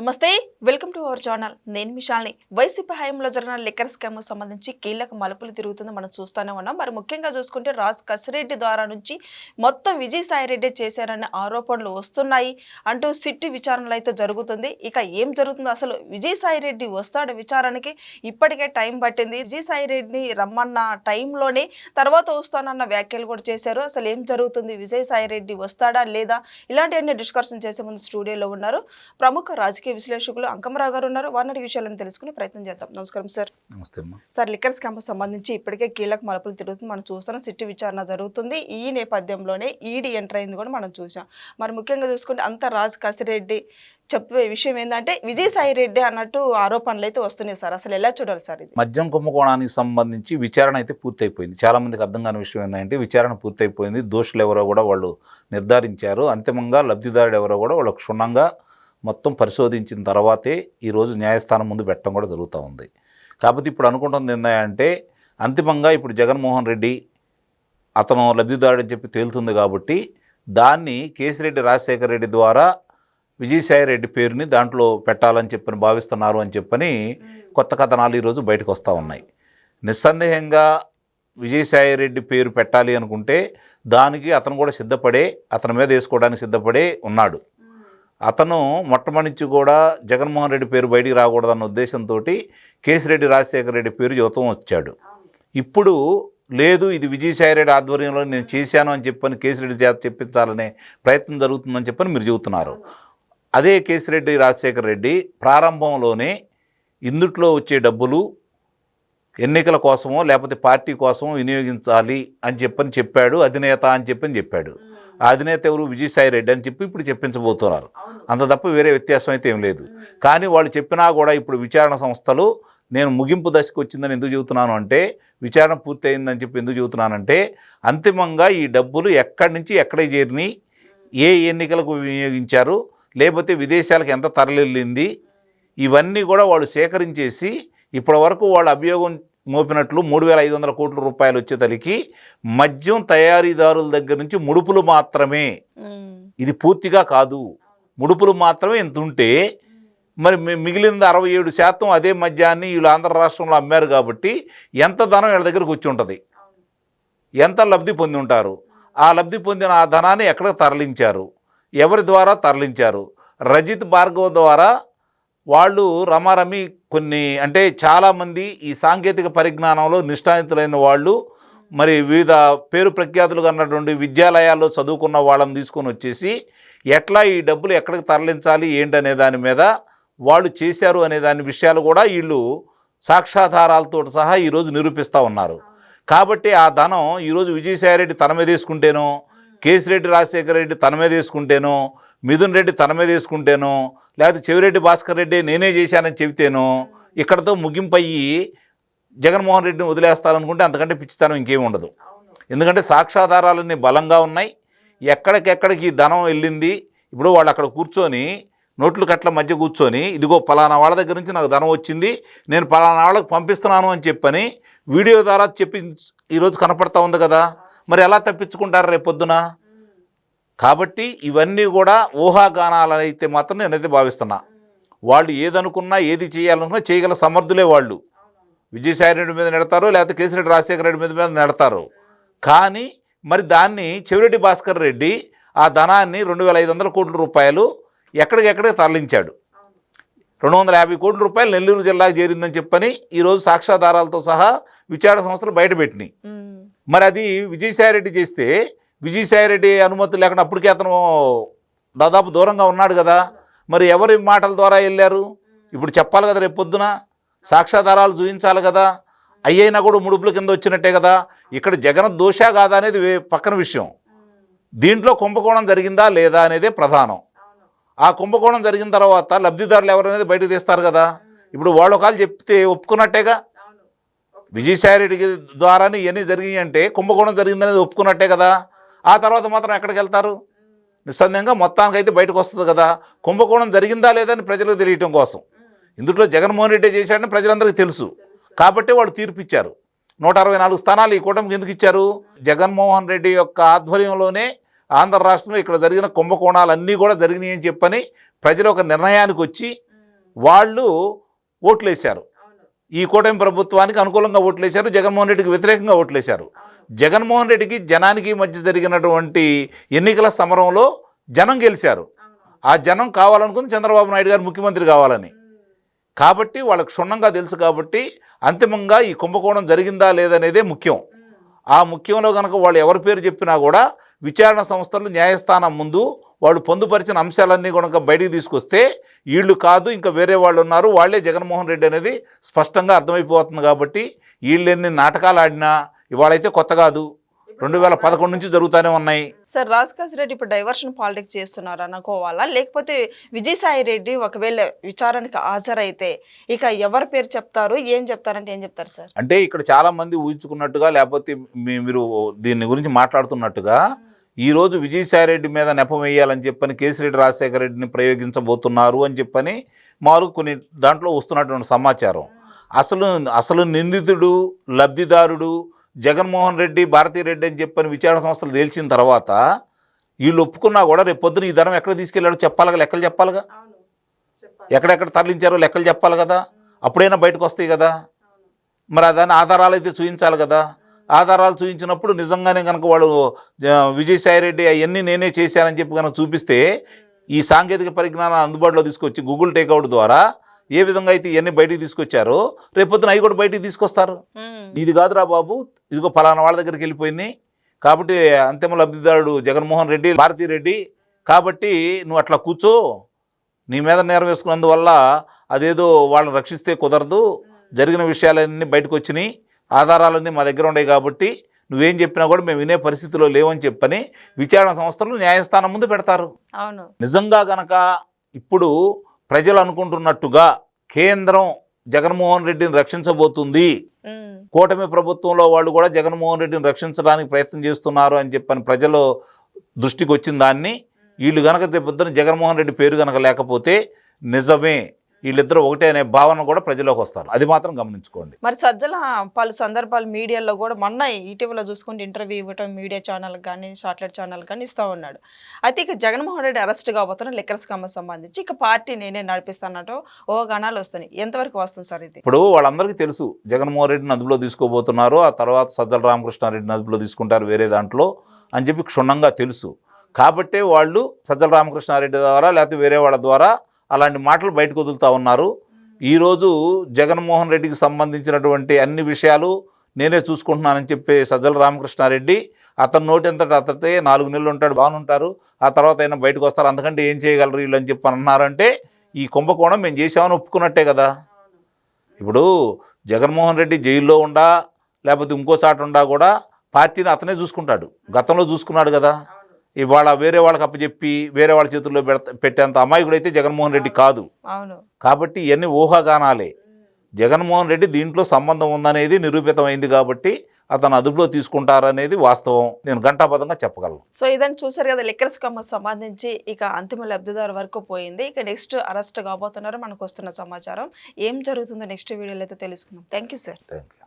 నమస్తే welcome to our channel. నేను మిషాల్ని YCP హయాంలో జరిగిన లిక్కర్ స్కామ్ సంబంధించి కీలక మలుపులు తిరుగుతుంది మనం చూస్తూనే ఉన్నాం. మరి ముఖ్యంగా చూసుకుంటే రాజ్ కసిరెడ్డి ద్వారా నుంచి మొత్తం విజయసాయిరెడ్డి చేశారనే ఆరోపణలు వస్తున్నాయి అంటూ సిట్టి విచారణలు అయితే జరుగుతుంది. ఇక ఏం జరుగుతుందో? అసలు విజయసాయిరెడ్డి వస్తాడు విచారణకి? ఇప్పటికే టైం పట్టింది. విజయసాయిరెడ్డిని రమ్మన్న టైంలోనే తర్వాత వస్తానన్న వ్యాఖ్యలు కూడా చేశారు. అసలు ఏం జరుగుతుంది? విజయసాయిరెడ్డి వస్తాడా లేదా? ఇలాంటివన్నీ డిస్కషన్ చేసే ముందు స్టూడియోలో ఉన్నారు ప్రముఖ రాజకీయ విశ్లేషకులు అంకమరావు గారు ఉన్నారు. వారిని అడిగే విషయాలను తెలుసుకునే ప్రయత్నం చేద్దాం. నమస్కారం సార్. నమస్తే సార్ లిక్కర్ స్కామ్ సంబంధించి ఇప్పటికే కీలక మలుపులు తిరుగుతుంది మనం చూస్తున్నాం. సిట్టి విచారణ జరుగుతుంది. ఈ నేపథ్యంలోనే ఈడీ ఎంటర్ అయింది కూడా మనం చూసాం మరి ముఖ్యంగా చూసుకుంటే అంత రాజ్ కసిరెడ్డి చెప్పే విషయం ఏంటంటే విజయసాయి రెడ్డి అన్నట్టు ఆరోపణలు అయితే వస్తున్నాయి సార్. అసలు ఎలా చూడాలి సార్ ఇది? మద్యం కుంభకోణానికి సంబంధించి విచారణ అయితే పూర్తయిపోయింది. చాలా మందికి అర్థం కాని విషయం ఏంటంటే విచారణ పూర్తయిపోయింది. దోషులు ఎవరో కూడా వాళ్ళు నిర్ధారించారు. అంతిమంగా లబ్ధిదారుడు ఎవరో కూడా వాళ్ళు క్షుణ్ణంగా మొత్తం పరిశోధించిన తర్వాతే ఈరోజు న్యాయస్థానం ముందు పెట్టడం కూడా జరుగుతూ ఉంది. కాకపోతే ఇప్పుడు అనుకుంటుంది ఏంటంటే అంతిమంగా ఇప్పుడు జగన్మోహన్ రెడ్డి అతను లబ్ధిదారుడని అని చెప్పి తేలుతుంది కాబట్టి దాన్ని కేసిరెడ్డి రాజశేఖర రెడ్డి ద్వారా విజయసాయి రెడ్డి పేరుని దాంట్లో పెట్టాలని చెప్పని భావిస్తున్నారు అని చెప్పని కొత్త కథనాలు ఈరోజు బయటకు వస్తూ ఉన్నాయి. నిస్సందేహంగా విజయసాయి రెడ్డి పేరు పెట్టాలి అనుకుంటే దానికి అతను కూడా సిద్ధపడే అతని మీద వేసుకోవడానికి సిద్ధపడే ఉన్నాడు. అతను మొట్టమొదటి కూడా జగన్మోహన్ రెడ్డి పేరు బయటికి రాకూడదన్న ఉద్దేశంతో కేసిరెడ్డి రాజశేఖర రెడ్డి పేరు యువతం వచ్చాడు. ఇప్పుడు లేదు ఇది విజయసాయి రెడ్డి ఆధ్వర్యంలో నేను చేశాను అని చెప్పని కేసిరెడ్డి చేత చెప్పించాలనే ప్రయత్నం జరుగుతుందని చెప్పని మీరు చెబుతున్నారు. అదే కేసిరెడ్డి రాజశేఖర రెడ్డి ప్రారంభంలోనే ఇందుట్లో వచ్చే డబ్బులు ఎన్నికల కోసమో లేకపోతే పార్టీ కోసమో వినియోగించాలి అని చెప్పని చెప్పాడు అధినేత అని చెప్పని చెప్పాడు. ఆ అధినేత ఎవరు? విజయసాయి రెడ్డి అని చెప్పి ఇప్పుడు చెప్పించబోతున్నారు. అంత తప్ప వేరే వ్యత్యాసం అయితే ఏం లేదు. కానీ వాళ్ళు చెప్పినా కూడా ఇప్పుడు విచారణ సంస్థలు నేను ముగింపు దశకు వచ్చిందని ఎందుకు చెబుతున్నాను అంటే విచారణ పూర్తి అయిందని చెప్పి ఎందుకు చెబుతున్నానంటే అంతిమంగా ఈ డబ్బులు ఎక్కడి నుంచి ఎక్కడికి చేరినాయి ఏ ఎన్నికలకు వినియోగించారు లేకపోతే విదేశాలకు ఎంత తరలిల్లింది ఇవన్నీ కూడా వాళ్ళు సేకరించేసి ఇప్పటి వరకు వాళ్ళ అభియోగం మోపినట్లు మూడు వేల ఐదు వందల కోట్ల రూపాయలు వచ్చేతలికి మద్యం తయారీదారుల దగ్గర నుంచి ముడుపులు మాత్రమే. ఇది పూర్తిగా కాదు. ముడుపులు మాత్రమే ఇంత ఉంటే మరి మిగిలింది అరవై ఏడు శాతం అదే మద్యాన్ని వీళ్ళు ఆంధ్ర రాష్ట్రంలో అమ్మారు కాబట్టి ఎంత ధనం వీళ్ళ దగ్గరకు వచ్చి ఉంటుంది ఎంత లబ్ధి పొంది ఉంటారు? ఆ లబ్ధి పొందిన ఆ ధనాన్ని ఎక్కడికి తరలించారు? ఎవరి ద్వారా తరలించారు? రజిత్ భార్గవ్ ద్వారా వాళ్ళు రమారమి కొన్ని అంటే చాలామంది ఈ సాంకేతిక పరిజ్ఞానంలో నిష్ఠానితులైన వాళ్ళు మరి వివిధ పేరు ప్రఖ్యాతులు కన్నటువంటి విద్యాలయాల్లో చదువుకున్న వాళ్ళని తీసుకొని వచ్చేసి ఎట్లా ఈ డబ్బులు ఎక్కడికి తరలించాలి ఏంటనే దాని మీద వాళ్ళు చేశారు అనే దాని విషయాలు కూడా వీళ్ళు సాక్ష్యాధారాలతో సహా ఈరోజు నిరూపిస్తూ ఉన్నారు. కాబట్టి ఆ ధనం ఈరోజు విజయసాయిరెడ్డి తన మీద వేసుకుంటేనో కేసిరెడ్డి రాజశేఖర రెడ్డి తన మీద తీసుకుంటేనో మిథున్ రెడ్డి తన మీద తీసుకుంటేనో లేకపోతే చెవిరెడ్డి భాస్కర్ రెడ్డి నేనే చేశానని చెబితేనో ఇక్కడతో ముగింపు అయ్యి జగన్మోహన్ రెడ్డిని వదిలేస్తారనుకుంటే అంతకంటే పిచ్చితనం ఇంకేమి ఉండదు. ఎందుకంటే సాక్ష్యాధారాలన్నీ బలంగా ఉన్నాయి. ఎక్కడికెక్కడికి ఈ ధనం వెళ్ళింది. ఇప్పుడు వాళ్ళు అక్కడ కూర్చొని నోట్లు కట్ల మధ్య కూర్చొని ఇదిగో పలానా వాళ్ళ దగ్గర నుంచి నాకు ధనం వచ్చింది నేను పలానా వాళ్ళకి పంపిస్తున్నాను అని చెప్పని వీడియో ద్వారా చెప్పి ఈరోజు కనపడతా ఉంది కదా. మరి ఎలా తప్పించుకుంటారు రేపు పొద్దున? కాబట్టి ఇవన్నీ కూడా ఊహాగానాలు అయితే మాత్రం నేనైతే భావిస్తున్నా. వాళ్ళు ఏదనుకున్నా ఏది చేయాలనుకున్నా చేయగల సమర్థులే వాళ్ళు. విజయసాయి రెడ్డి మీద నెడతారు లేకపోతే కేసిరెడ్డి రాజశేఖర రెడ్డి మీద మీద నెడతారు. కానీ మరి దాన్ని చెవిరెడ్డి భాస్కర్ రెడ్డి ఆ ధనాన్ని రెండు వేల ఐదు వందల కోట్ల రూపాయలు ఎక్కడికెక్కడికి తరలించాడు. రెండు వందల యాభై కోట్ల రూపాయలు నెల్లూరు జిల్లాకు చేరిందని చెప్పని ఈరోజు సాక్ష్యాధారాలతో సహా విచారణ సంస్థలు బయటపెట్టినాయి మరి అది విజయసాయిరెడ్డి చేస్తే విజయసాయిరెడ్డి అనుమతి లేకుండా అప్పటికే అతను దాదాపు దూరంగా ఉన్నాడు కదా. మరి ఎవరి మాటల ద్వారా వెళ్ళారు? ఇప్పుడు చెప్పాలి కదా రేపు పొద్దున. సాక్ష్యాధారాలు చూపించాలి కదా. అయ్యైనా కూడా ముడుపుల కింద వచ్చినట్టే కదా. ఇక్కడ జగన్ దోషా కాదా అనేది పక్కన విషయం. దీంట్లో కుంభకోణం జరిగిందా లేదా అనేదే ప్రధానం. ఆ కుంభకోణం జరిగిన తర్వాత లబ్ధిదారులు ఎవరనేది బయటకు తీస్తారు కదా. ఇప్పుడు వాళ్ళు ఒకళ్ళు చెప్తే ఒప్పుకున్నట్టేగా? విజయసాయిరెడ్డి ద్వారానే ఇవన్నీ జరిగాయి అంటే కుంభకోణం జరిగిందనేది ఒప్పుకున్నట్టే కదా. ఆ తర్వాత మాత్రం ఎక్కడికి వెళ్తారు? నిస్సందేహంగా మొత్తానికి అయితే బయటకు వస్తుంది కదా. కుంభకోణం జరిగిందా లేదా అని ప్రజలకు తెలియటం కోసం. ఇందులో జగన్మోహన్ రెడ్డి చేశాడని ప్రజలందరికీ తెలుసు. కాబట్టి వాళ్ళు తీర్పు ఇచ్చారు. నూట అరవై నాలుగు స్థానాలు ఈ కూటమికి ఎందుకు ఇచ్చారు? జగన్మోహన్ రెడ్డి యొక్క ఆధ్వర్యంలోనే ఆంధ్ర రాష్ట్రంలో ఇక్కడ జరిగిన కుంభకోణాలన్నీ కూడా జరిగినాయి అని చెప్పని ప్రజలు ఒక నిర్ణయానికి వచ్చి వాళ్ళు ఓట్లేశారు. ఈ కూటమి ప్రభుత్వానికి అనుకూలంగా ఓట్లేశారు జగన్మోహన్ రెడ్డికి వ్యతిరేకంగా ఓట్లేశారు. జగన్మోహన్ రెడ్డికి జనానికి మధ్య జరిగినటువంటి ఎన్నికల సమరంలో జనం గెలిచారు. ఆ జనం కావాలనుకుంది చంద్రబాబు నాయుడు గారు ముఖ్యమంత్రి కావాలని. కాబట్టి వాళ్ళకి క్షుణ్ణంగా తెలుసు కాబట్టి అంతిమంగా ఈ కుంభకోణం జరిగిందా లేదనేదే ముఖ్యం. ఆ ముఖ్యంలో కనుక వాళ్ళు ఎవరి పేరు చెప్పినా కూడా విచారణ సంస్థలు న్యాయస్థానం ముందు వాళ్ళు పొందుపరిచిన అంశాలన్నీ కనుక బయటికి తీసుకొస్తే వీళ్ళు కాదు ఇంకా వేరే వాళ్ళు ఉన్నారు. వాళ్ళే జగన్మోహన్ రెడ్డి అనేది స్పష్టంగా అర్థమైపోతుంది కాబట్టి వీళ్ళు ఎన్ని నాటకాలు ఆడినా ఇవాళైతే కొత్త కాదు. రెండు వేల పదకొండు నుంచి జరుగుతూనే ఉన్నాయి. సార్ రాజకాశ్ రెడ్డి ఇప్పుడు డైవర్షన్ పాలిటిక్స్ చేస్తున్నారు అనుకోవాలా? లేకపోతే విజయసాయి రెడ్డి ఒకవేళ విచారణకి హాజరైతే ఇక ఎవరి పేరు చెప్తారు? ఏం చెప్తారంటే ఏం చెప్తారు సార్? అంటే ఇక్కడ చాలా మంది ఊహించుకున్నట్టుగా లేకపోతే మీరు దీని గురించి మాట్లాడుతున్నట్టుగా ఈరోజు విజయసాయిరెడ్డి మీద నెపం వేయాలని చెప్పని కేసిరెడ్డి రాజశేఖర రెడ్డిని ప్రయోగించబోతున్నారు అని చెప్పని మారు కొన్ని దాంట్లో వస్తున్నటువంటి సమాచారం. అసలు అసలు నిందితుడు లబ్ధిదారుడు జగన్మోహన్ రెడ్డి భారతీ రెడ్డి అని చెప్పని విచారణ సంస్థలు తేల్చిన తర్వాత వీళ్ళు ఒప్పుకున్నా కూడా రేపు పొద్దున ఈ ధనం ఎక్కడ తీసుకెళ్ళాడో చెప్పాలిగా లెక్కలు చెప్పాలిగా? ఎక్కడెక్కడ తరలించారో లెక్కలు చెప్పాలి కదా? అప్పుడైనా బయటకు వస్తాయి కదా? మరి దాని ఆధారాలు అయితే చూపించాలి కదా? ఆధారాలు చూపించినప్పుడు నిజంగానే కనుక వాళ్ళు ఆ, విజయసాయి రెడ్డి అవన్నీ నేనే చేశానని చెప్పి కనుక చూపిస్తే ఈ సాంకేతిక పరిజ్ఞానం అందుబాటులో తీసుకొచ్చి గూగుల్ టేక్అవుట్ ద్వారా ఏ విధంగా అయితే ఇవన్నీ బయటికి తీసుకొచ్చారో రేపొద్దున అవి కూడా బయటికి తీసుకొస్తారు. ఇది కాదురా బాబు ఇదిగో ఫలానా వాళ్ళ దగ్గరికి వెళ్ళిపోయింది. కాబట్టి అంతిమ లబ్ధిదారుడు జగన్మోహన్ రెడ్డి భారతీ రెడ్డి కాబట్టి నువ్వు అట్లా కూర్చో. నీ మీద నేరం వేసుకున్నందువల్ల అదేదో వాళ్ళని రక్షిస్తే కుదరదు. జరిగిన విషయాలన్నీ బయటకు వచ్చినాయి. ఆధారాలన్నీ మా దగ్గర ఉన్నాయి కాబట్టి నువ్వేం చెప్పినా కూడా మేము వినే పరిస్థితిలో లేవని చెప్పని విచారణ సంస్థలు న్యాయస్థానం ముందు పెడతారు. అవును. నిజంగా గనక ఇప్పుడు ప్రజలు అనుకుంటున్నట్టుగా కేంద్రం జగన్మోహన్ రెడ్డిని రక్షించబోతుంది. కూటమి ప్రభుత్వంలో వాళ్ళు కూడా జగన్మోహన్ రెడ్డిని రక్షించడానికి ప్రయత్నం చేస్తున్నారు అని చెప్పని ప్రజలు దృష్టికి వచ్చిన దాన్ని వీళ్ళు గనక రేపొద్దున జగన్మోహన్ రెడ్డి పేరు గనక లేకపోతే నిజమే. వీళ్ళిద్దరూ ఒకటే అనే భావన కూడా ప్రజలోకి వస్తారు. అది మాత్రం గమనించుకోండి. మరి సజ్జల పలు సందర్భాలు మీడియాలో కూడా మొన్న ఇటీవల చూసుకుంటే ఇంటర్వ్యూ ఇవ్వటం మీడియా ఛానల్ కానీ షార్ట్లెట్ ఛానల్ కానీ ఇస్తూ ఉన్నాడు. అయితే ఇక జగన్మోహన్ రెడ్డి అరెస్ట్ కాబోతున్న లిక్కర్ స్కామ్ సంబంధించి ఇక పార్టీ నేనే నడిపిస్తానట్టు ఓ గణాలు వస్తున్నాయి. ఎంతవరకు వస్తుంది సార్ ఇది? ఇప్పుడు వాళ్ళందరికీ తెలుసు జగన్మోహన్ రెడ్డిని అదుపులో తీసుకోబోతున్నారు ఆ తర్వాత సజ్జల రామకృష్ణారెడ్డిని అదుపులో తీసుకుంటారు వేరే దాంట్లో అని చెప్పి క్షుణ్ణంగా తెలుసు. కాబట్టే వాళ్ళు సజ్జల రామకృష్ణారెడ్డి ద్వారా లేకపోతే వేరే వాళ్ళ ద్వారా అలాంటి మాటలు బయటకు వదులుతూ ఉన్నారు. ఈరోజు జగన్మోహన్ రెడ్డికి సంబంధించినటువంటి అన్ని విషయాలు నేనే చూసుకుంటున్నానని చెప్పి సజ్జల రామకృష్ణారెడ్డి అతని నోటింతట అతటే నాలుగు నెలలు ఉంటాడు బాగుంటారు. ఆ తర్వాత అయినా బయటకు వస్తారు. అందుకంటే ఏం చేయగలరు వీళ్ళు అని చెప్పి అన్నారంటే ఈ కుంభకోణం మేము చేసామని ఒప్పుకున్నట్టే కదా. ఇప్పుడు జగన్మోహన్ రెడ్డి జైల్లో ఉండా లేకపోతే ఇంకో చాట ఉండా కూడా పార్టీని అతనే చూసుకుంటాడు. గతంలో చూసుకున్నాడు కదా. ఇవాళ వేరే వాళ్ళకి అప్పచెప్పి వేరే వాళ్ళ చేతుల్లో పెడత పెట్టేంత అమాయకుడైతే జగన్మోహన్ రెడ్డి కాదు. అవును. కాబట్టి ఇవన్నీ ఊహాగానాలే. జగన్మోహన్ రెడ్డి దీంట్లో సంబంధం ఉందనేది నిరూపితమైంది కాబట్టి అతను అదుపులో తీసుకుంటారనేది వాస్తవం. నేను ఘంటాపథంగా చెప్పగలను. సో ఇదని చూసారు కదా లిక్కర్ స్కామ్ సంబంధించి ఇక అంతిమ లబ్ధిదారు వరకు పోయింది. ఇక నెక్స్ట్ అరెస్ట్ కాబోతున్నారు. మనకు వస్తున్న సమాచారం. ఏం జరుగుతుందో నెక్స్ట్ వీడియోలో అయితే తెలుసుకుందాం. Thank you sir. థ్యాంక్